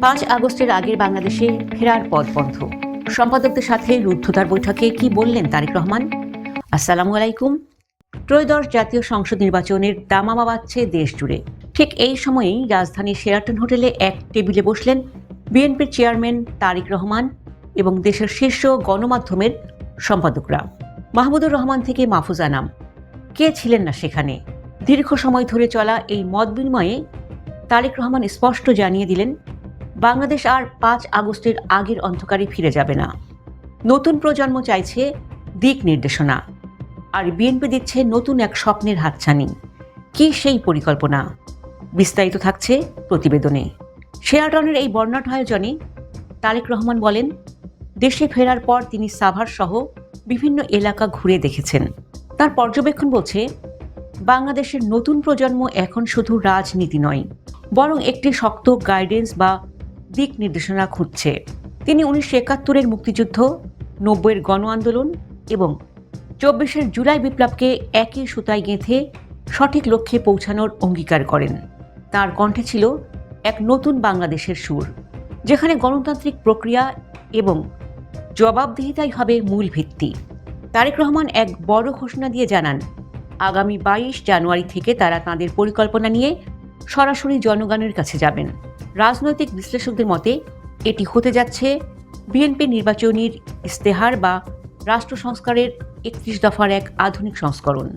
পাঁচ আগস্টের আগের বাংলাদেশে ফেরার পথ বন্ধ। সম্পাদকদের সাথে রুদ্ধতার বৈঠকে কি বললেন তারেক রহমান? আসসালামু আলাইকুম। ত্রয়োদশ জাতীয় সংসদ নির্বাচনের দামামা বাজছে দেশ জুড়ে। ঠিক এই সময়েই রাজধানীর শেরাটন হোটেলে এক টেবিলে বসলেন বিএনপির চেয়ারম্যান তারেক রহমান এবং দেশের শীর্ষ গণমাধ্যমের সম্পাদকরা। মাহমুদুর রহমান থেকে মাহফুজ আনাম। কে ছিলেন না সেখানে? দীর্ঘ সময় ধরে চলা এই মত বিনিময়ে তারেক রহমান স্পষ্ট জানিয়ে দিলেন বাংলাদেশ আর পাঁচ আগস্টের আগের অন্ধকারে ফিরে যাবে না। নতুন প্রজন্ম চাইছে দিক নির্দেশনা। আর বিএনপি দিচ্ছে নতুন এক স্বপ্নের হাতছানি। কি সেই পরিকল্পনা? বিস্তারিত থাকছে প্রতিবেদনে। শেয়ারটনের এই বর্ণাঢ্য আয়োজনে তারেক রহমান বলেন, দেশে ফেরার পর তিনি সাভার সহ বিভিন্ন এলাকা ঘুরে দেখেছেন। তার পর্যবেক্ষণ বলছে, বাংলাদেশের নতুন প্রজন্ম এখন শুধু রাজনীতি নয়, বরং একটি শক্ত গাইডেন্স বা দিক নির্দেশনা খুঁজছে। তিনি উনিশশো একাত্তরের মুক্তিযুদ্ধ, নব্বইয়ের গণ আন্দোলন এবং চব্বিশের জুলাই বিপ্লবকে একই সুতায় গেঁথে সঠিক লক্ষ্যে পৌঁছানোর অঙ্গীকার করেন। তার কণ্ঠে ছিল এক নতুন বাংলাদেশের সুর, যেখানে গণতান্ত্রিক প্রক্রিয়া এবং জবাবদিহিতাই হবে মূল ভিত্তি। তারেক রহমান এক বড় ঘোষণা দিয়ে জানান, আগামী বাইশ জানুয়ারি থেকে তারা তাঁদের পরিকল্পনা নিয়ে সরাসরি জনগণের কাছে যাবেন। রাজনৈতিক বিশ্লেষকদের মতে, এটি হতে যাচ্ছে বিএনপি নির্বাচনীর ইস্তেহার বা রাষ্ট্র সংস্কারের একত্রিশ দফার এক আধুনিক সংস্করণ।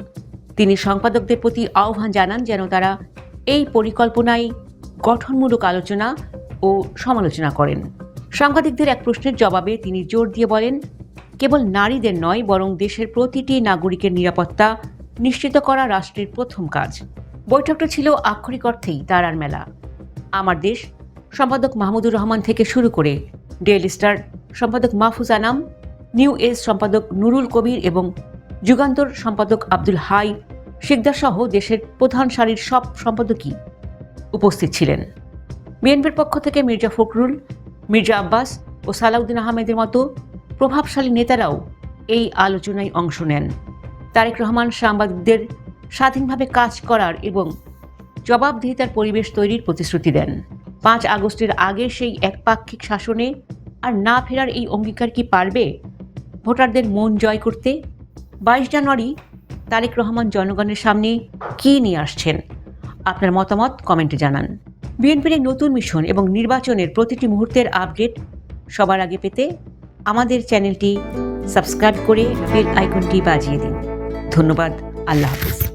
তিনি সম্পাদকদের প্রতি আহ্বান জানান যেন তারা এই পরিকল্পনায় গঠনমূলক আলোচনা ও সমালোচনা করেন। সাংবাদিকদের এক প্রশ্নের জবাবে তিনি জোর দিয়ে বলেন, কেবল নারীদের নয়, বরং দেশের প্রতিটি নাগরিকের নিরাপত্তা নিশ্চিত করা রাষ্ট্রের প্রথম কাজ। বৈঠকটা ছিল আক্ষরিক অর্থেই তারার মেলা। আমার দেশ, সম্পাদক মাহমুদুর রহমান থেকে শুরু করে ডেইলি স্টার, সম্পাদক মাহফুজ আনাম, নিউ এজ সম্পাদক নুরুল কবির এবং যুগান্তর সম্পাদক আব্দুল হাই, শিকদার সহ দেশের প্রধান সারির সব সম্পাদকই উপস্থিত ছিলেন। বিএনপির পক্ষ থেকে মির্জা ফখরুল, মির্জা আব্বাস ও সালাউদ্দিন আহমেদের মতো প্রভাবশালী নেতারাও এই আলোচনায় অংশ নেন। তারেক রহমান সাংবাদিকদের স্বাধীনভাবে কাজ করার এবং জবাবদিহিতার পরিবেশ তৈরির প্রতিশ্রুতি দেন। পাঁচ আগস্টের আগে সেই একপাক্ষিক শাসনে আর না ফেরার এই অঙ্গীকার কি পারবে? ভোটারদের মন জয় করতে বাইশ জানুয়ারি তারেক রহমান জনগণের সামনে কী নিয়ে আসছেন? আপনার মতামত কমেন্টে জানান। বিএনপির এই নতুন মিশন এবং নির্বাচনের প্রতিটি মুহূর্তের আপডেট সবার আগে পেতে আমাদের চ্যানেলটি সাবস্ক্রাইব করে বেল আইকনটি বাজিয়ে দিন। ধন্যবাদ। আল্লাহ হাফিজ।